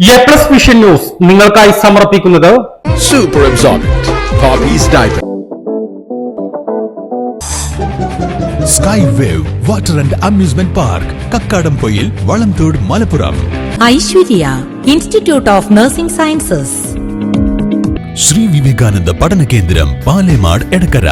A plus vision news നിങ്ങൾക്കായി സമർപ്പിക്കുന്നത് super absorbent. Sky wave water and amusement park Kakkadampoyil Valamthode Malappuram Aishwarya institute of nursing sciences Shri Vivekananda പഠന കേന്ദ്രം പാലേമാട് എടക്കര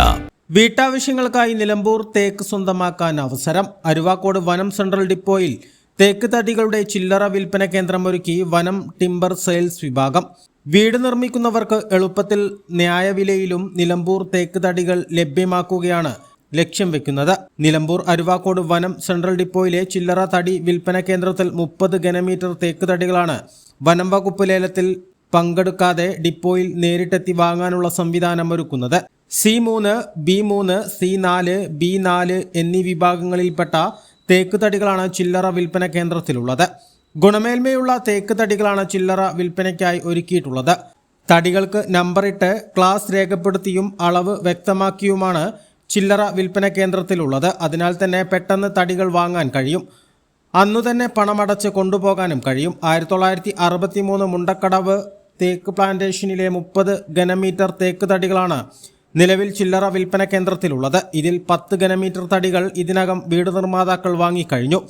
വീട്ടാവശ്യങ്ങൾക്കായി നിലമ്പൂർ തേക്ക് സ്വന്തമാക്കാൻ അവസരം. അരുവാക്കോട് വനം സെൻട്രൽ ഡിപ്പോയിൽ തേക്ക് തടികളുടെ ചില്ലറ വിൽപ്പന കേന്ദ്രമൊരുക്കി വനം ടിംബർ സെയിൽസ് വിഭാഗം. വീട് നിർമ്മിക്കുന്നവർക്ക് എളുപ്പത്തിൽ ന്യായവിലയിലും നിലമ്പൂർ തേക്ക് തടികൾ ലഭ്യമാക്കുകയാണ് ലക്ഷ്യം വെക്കുന്നത്. നിലമ്പൂർ അരുവാക്കോട് വനം സെൻട്രൽ ഡിപ്പോയിലെ ചില്ലറ തടി വിൽപ്പന കേന്ദ്രത്തിൽ മുപ്പത് ഘനമീറ്റർ തേക്ക് തടികളാണ് വനം വകുപ്പ് ലേലത്തിൽ പങ്കെടുക്കാതെ ഡിപ്പോയിൽ നേരിട്ടെത്തി വാങ്ങാനുള്ള സംവിധാനം ഒരുക്കുന്നത്. സി മൂന്ന് ബി മൂന്ന് സി നാല് ബി നാല് എന്നീ വിഭാഗങ്ങളിൽപ്പെട്ട തേക്ക് തടികളാണ് ചില്ലറ വിൽപ്പന കേന്ദ്രത്തിലുള്ളത്. ഗുണമേന്മയുള്ള തേക്ക് തടികളാണ് ചില്ലറ വിൽപ്പനയ്ക്കായി ഒരുക്കിയിട്ടുള്ളത്. തടികൾക്ക് നമ്പറിട്ട് ക്ലാസ് രേഖപ്പെടുത്തിയും അളവ് വ്യക്തമാക്കിയുമാണ് ചില്ലറ വിൽപ്പന കേന്ദ്രത്തിലുള്ളത്. അതിനാൽ തന്നെ പെട്ടെന്ന് തടികൾ വാങ്ങാൻ കഴിയും. അന്നു തന്നെ പണമടച്ച് കൊണ്ടുപോകാനും കഴിയും. ആയിരത്തി തൊള്ളായിരത്തി അറുപത്തി മൂന്ന് മുണ്ടക്കടവ് തേക്ക് പ്ലാന്റേഷനിലെ മുപ്പത് ഘനമീറ്റർ തേക്ക് തടികളാണ് നിലവിൽ ചില്ലറ വിൽപ്പന കേന്ദ്രത്തിലുള്ളത്. ഇതിൽ പത്ത് ഘനമീറ്റർ തടികൾ ഇതിനകം വീട് നിർമ്മാതാക്കൾ വാങ്ങിക്കഴിഞ്ഞു.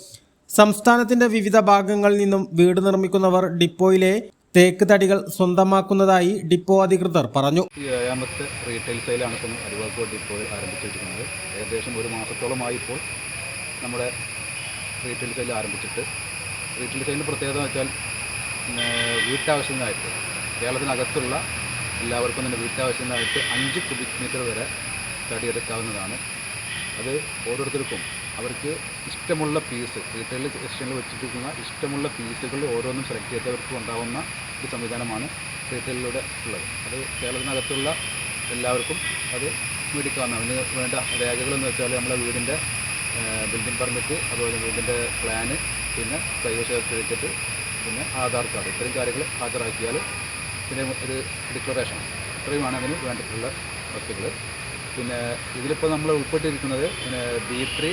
സംസ്ഥാനത്തിന്റെ വിവിധ ഭാഗങ്ങളിൽ നിന്നും വീട് നിർമ്മിക്കുന്നവർ ഡിപ്പോയിലെ തേക്ക് തടികൾ സ്വന്തമാക്കുന്നതായി ഡിപ്പോ അധികൃതർ പറഞ്ഞു. ഏഴാമത്തെ റീറ്റെയിൽ സെയിലാണ് ഇപ്പം അരുവാക്കോട് ഇപ്പോൾ ആരംഭിച്ചിരിക്കുന്നത്. ഏകദേശം ഒരു മാസത്തോളമായി ഇപ്പോൾ നമ്മുടെ റീറ്റെയിൽ സെയിൽ ആരംഭിച്ചിട്ട്. റീറ്റെയിൽ സെയിലിന്റെ പ്രത്യേകത വെച്ചാൽ വീട്ടാവശ്യത്തിനായിട്ട് കേരളത്തിനകത്തുള്ള എല്ലാവർക്കും തന്നെ വീട്ടാവശ്യത്തിനായിട്ട് അഞ്ച് ക്യൂബിക് മീറ്റർ വരെ തടിയെടുക്കാവുന്നതാണ്. അത് ഓരോരുത്തർക്കും അവർക്ക് ഇഷ്ടമുള്ള പീസ് റീറ്റെയിൽ സെക്ഷനിൽ വെച്ചിട്ടിരിക്കുന്ന ഇഷ്ടമുള്ള പീസുകൾ ഓരോന്നും സെലക്ട് ചെയ്തവർക്ക് ഉണ്ടാവുന്ന ഒരു സംവിധാനമാണ് റീറ്റെയിലൂടെ ഉള്ളത്. അത് കേരളത്തിനകത്തുള്ള എല്ലാവർക്കും അത് മേടിക്കാവുന്ന അതിന് വേണ്ട രേഖകളെന്ന് വെച്ചാൽ നമ്മുടെ വീടിന്റെ ബിൽഡിംഗ് പെർമിറ്റ് അതുപോലെ വീടിന്റെ പ്ലാന് പിന്നെ കൈവശ സർട്ടിഫിക്കറ്റ് പിന്നെ ആധാർ കാർഡ് ഇത്തരം കാര്യങ്ങൾ ഹാജരാക്കിയാൽ പിന്നെ ഒരു ഡിക്ലറേഷൻ ഇത്രയുമാണ് അതിന് വേണ്ടിയിട്ടുള്ള വസ്തുക്കൾ പിന്നെ ഇതിലിപ്പോൾ നമ്മൾ ഉൾപ്പെട്ടിരിക്കുന്നത് പിന്നെ ബി ത്രീ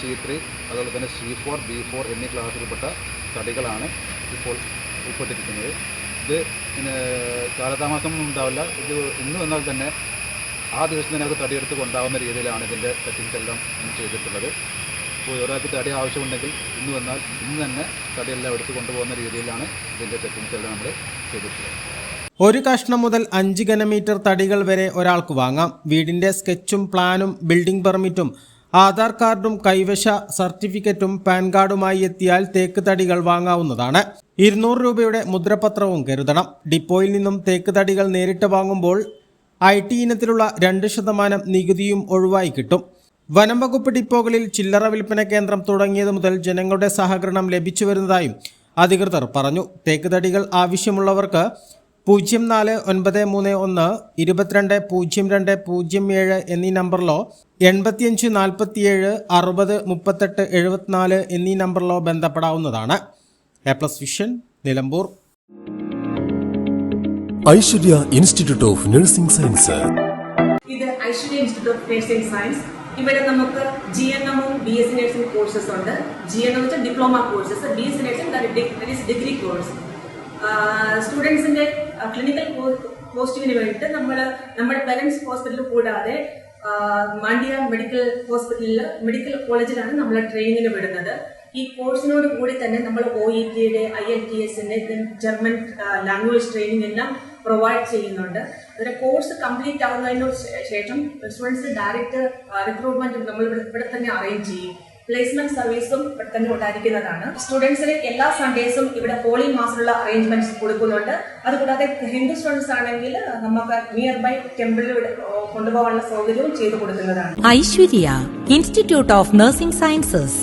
സി ത്രീ അതുപോലെ തന്നെ സി ഫോർ ബി ഫോർ എന്നീ ക്ലാസ്സിൽപ്പെട്ട തടികളാണ് ഇപ്പോൾ ഉൾപ്പെട്ടിരിക്കുന്നത്. ഇത് പിന്നെ കാലതാമസം ഉണ്ടാവില്ല. ഇത് ഇന്ന് വന്നാൽ തന്നെ ആ ദിവസം തന്നെ അത് തടിയെടുത്ത് കൊണ്ടാവുന്ന രീതിയിലാണ് ഇതിന്റെ സെറ്റിങ്സ് എല്ലാം ചെയ്തിട്ടുള്ളത്. ഇപ്പോൾ ഒരാൾക്ക് തടി ആവശ്യമുണ്ടെങ്കിൽ ഇന്ന് വന്നാൽ ഇന്ന് തന്നെ തടിയെല്ലാം എടുത്ത് കൊണ്ടുപോകുന്ന രീതിയിലാണ് ഇതിന്റെ സെറ്റിങ്സ് എല്ലാം നമ്മൾ ഒരു കഷ്ണം മുതൽ അഞ്ച് ഘനമീറ്റർ തടികൾ വരെ ഒരാൾക്ക് വാങ്ങാം. വീടിന്റെ സ്കെച്ചും പ്ലാനും ബിൽഡിംഗ് പെർമിറ്റും ആധാർ കാർഡും കൈവശ സർട്ടിഫിക്കറ്റും പാൻ കാർഡുമായി എത്തിയാൽ തേക്ക് തടികൾ വാങ്ങാവുന്നതാണ്. ഇരുന്നൂറ് രൂപയുടെ മുദ്രപത്രവും കരുതണം. ഡിപ്പോയിൽ നിന്നും തേക്ക് തടികൾ നേരിട്ട് വാങ്ങുമ്പോൾ ഐ ടി ഇനത്തിലുള്ള രണ്ട് ശതമാനം നികുതിയും ഒഴിവായി കിട്ടും. വനം വകുപ്പ് ഡിപ്പോകളിൽ ചില്ലറ വിൽപ്പന കേന്ദ്രം തുടങ്ങിയത് മുതൽ ജനങ്ങളുടെ സഹകരണം ലഭിച്ചു വരുന്നതായും അധികൃതർ പറഞ്ഞു. തേക്ക് തടികൾ ആവശ്യമുള്ളവർക്ക് പൂജ്യം നാല് ഒൻപത് മൂന്ന് ഒന്ന് ഇരുപത്തിരണ്ട് പൂജ്യം രണ്ട് പൂജ്യം ഏഴ് എന്നീ നമ്പറിലോ എൺപത്തിയഞ്ച് നാൽപ്പത്തിയേഴ് അറുപത് മുപ്പത്തെട്ട് എഴുപത്തിനാല് എന്നീ നമ്പറിലോ ബന്ധപ്പെടാവുന്നതാണ്. A plus vision Nilambur. Aishwarya institute of nursing science. ഇത് Aishwarya institute of nursing science. ഇവിടെ നമുക്ക് ജി എൻ എമ്മും B S C nursing courses ഉണ്ട്. ജി എൻ എം വെച്ചാൽ diploma courses B S C nursing degree course സ്റ്റുഡൻസിന്റെ clinical പോസ്റ്റിങ്ങിന് വേണ്ടിയിട്ട് നമ്മൾ നമ്മുടെ പേരൻസ് ഹോസ്പിറ്റലിൽ കൂടാതെ മാണ്ഡിയ മെഡിക്കൽ ഹോസ്പിറ്റലിൽ മെഡിക്കൽ കോളേജിലാണ് നമ്മൾ ട്രെയിനിങ്ങിന് വിടുന്നത്. ഈ കോഴ്സിനോട് കൂടി തന്നെ നമ്മൾ ഒ ഇ ടിയുടെ ഐ എൽ ടി എസിന്റെ ജർമ്മൻ ലാംഗ്വേജ് ട്രെയിനിങ് എല്ലാം പ്രൊവൈഡ് ചെയ്യുന്നുണ്ട്. അതിന്റെ കോഴ്സ് കംപ്ലീറ്റ് ആവുന്നതിന് ശേഷം സ്റ്റുഡൻസ് ഡയറക്റ്റ് റിക്രൂട്ട്മെന്റ് നമ്മൾ ഇവിടെ തന്നെ അറേഞ്ച് ചെയ്യും. പ്ലേസ്മെന്റ് സർവീസും ഇവിടെ തന്നെ ഉണ്ടായിരിക്കുന്നതാണ്. സ്റ്റുഡൻസിന് എല്ലാ സൺഡേസും ഇവിടെ ഹോളി മാസമുള്ള അറേഞ്ച്മെന്റ്സ് കൊടുക്കുന്നുണ്ട്. അതുകൂടാതെ ഹിന്ദു സ്റ്റുഡൻസ് ആണെങ്കിൽ നമുക്ക് നിയർ ബൈ ടെമ്പിളിൽ കൊണ്ടുപോകാനുള്ള സൗകര്യവും ചെയ്തു കൊടുക്കുന്നതാണ്. Aishwarya institute of nursing sciences